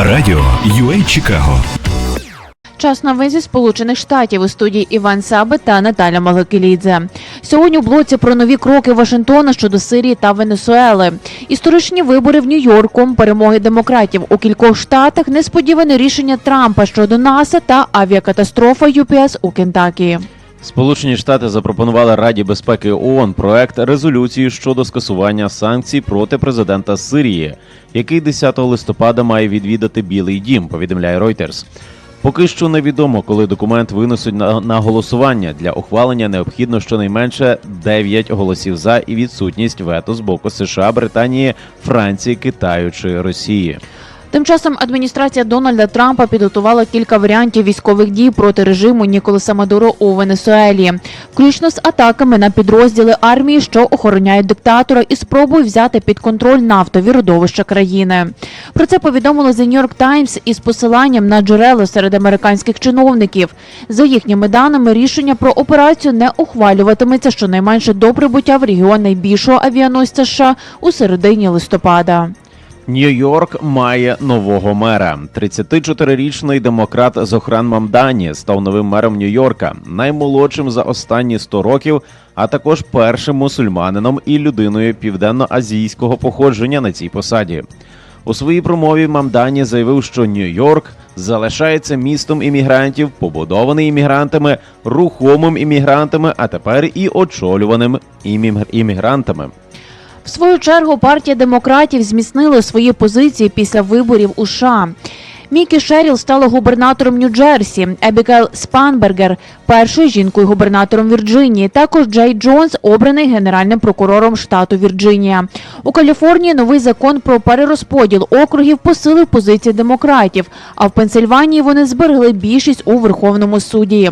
Радіо UA Чикаго. Час новин зі Сполучених Штатів у студії Іван Саби та Наталя Малакелідзе. Сьогодні у блоці про нові кроки Вашингтона щодо Сирії та Венесуели. Історичні вибори в Нью-Йорку, перемоги демократів у кількох штатах, несподіване рішення Трампа щодо НАСА та авіакатастрофа UPS у Кентакі. Сполучені Штати запропонували Раді безпеки ООН проект резолюції щодо скасування санкцій проти президента Сирії, який 10 листопада має відвідати Білий Дім. Повідомляє Reuters. Поки що невідомо, коли документ винесуть на, на голосування. Для ухвалення необхідно щонайменше 9 голосів за і відсутність вето з боку США, Британії, Франції, Китаю чи Росії. Тим часом адміністрація Дональда Трампа підготувала кілька варіантів військових дій проти режиму Ніколаса Мадуро у Венесуелі, включно з атаками на підрозділи армії, що охороняють диктатора, і спробою взяти під контроль нафтові родовища країни. Про це повідомило The New York Times із посиланням на джерела серед американських чиновників. За їхніми даними, рішення про операцію не ухвалюватиметься щонайменше до прибуття в регіон найбільшого авіаносця США у середині листопада. Нью-Йорк має нового мера. 34-річний демократ Зохран Мамдані став новим мером Нью-Йорка, наймолодшим за останні 100 років, а також першим мусульманином і людиною південно-азійського походження на цій посаді. У своїй промові Мамдані заявив, що Нью-Йорк залишається містом іммігрантів, побудований іммігрантами, рухомим іммігрантами, а тепер і очолюваним іммігр- іммігрантами. В свою чергу партія демократів зміцнила свої позиції після виборів у США. Мікі Шеріл стала губернатором Нью-Джерсі, Ебікел Спанбергер першою жінкою-губернатором Вірджинії. Також Джей Джонс обраний генеральним прокурором штату Вірджинія. У Каліфорнії новий закон про перерозподіл округів посилив позиції демократів. А в Пенсильванії вони зберегли більшість у Верховному суді.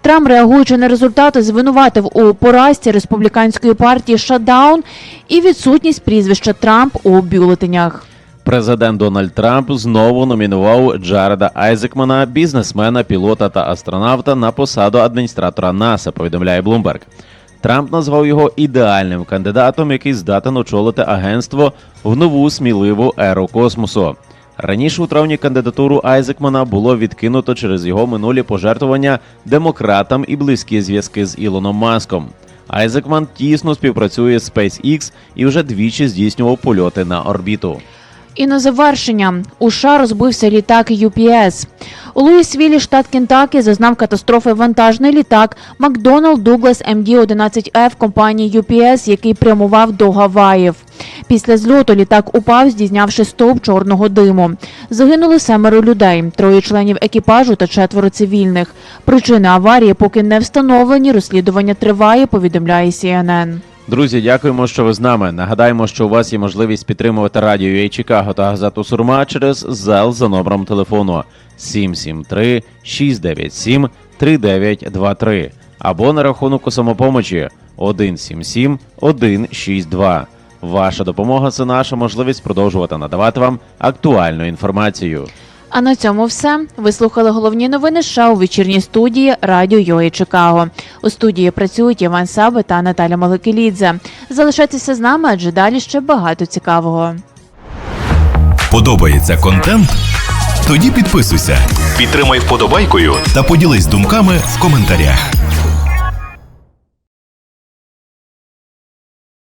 Трамп, реагуючи на результати, звинуватив у поразці республіканської партії Шатдаун і відсутність прізвища Трамп у бюлетенях. Президент Дональд Трамп знову номінував Джареда Айзекмана, бізнесмена, пілота та астронавта на посаду адміністратора НАСА. Повідомляє Bloomberg. Трамп назвав його ідеальним кандидатом, який здатен очолити агентство в нову сміливу еру космосу. Раніше у травні кандидатуру Айзекмана було відкинуто через його минулі пожертвування демократам і близькі зв'язки з Ілоном Маском. Айзекман тісно співпрацює з SpaceX і вже двічі здійснював польоти на орбіту. І на завершення у США розбився літак UPS. У Луїсвілі, штат Кентакі, зазнав катастрофи вантажний літак Макдоналд Дуглас MD-11F компанії UPS, який прямував до Гаваїв. Після зльоту літак упав, здійнявши стовп чорного диму. Загинули семеро людей, троє членів екіпажу та четверо цивільних. Причини аварії поки не встановлені. Розслідування триває. Повідомляє CNN. Друзі, дякуємо, що ви з нами. Нагадаємо, що у вас є можливість підтримувати радіо UA Чикаго та газету Сурма через ЗЕЛ за номером телефону 773 697 3923 або на рахунок у самопомочі 177 162. Ваша допомога це наша можливість продовжувати надавати вам актуальну інформацію. А на цьому все. Ви слухали головні новини США у вечірній студії Радіо Йої Чикаго. У студії працюють Іван Саби та Наталя Маликелідзе. Залишайтеся з нами, адже далі ще багато цікавого. Подобається контент? Тоді підписуйся, підтримай вподобайкою та поділись думками в коментарях.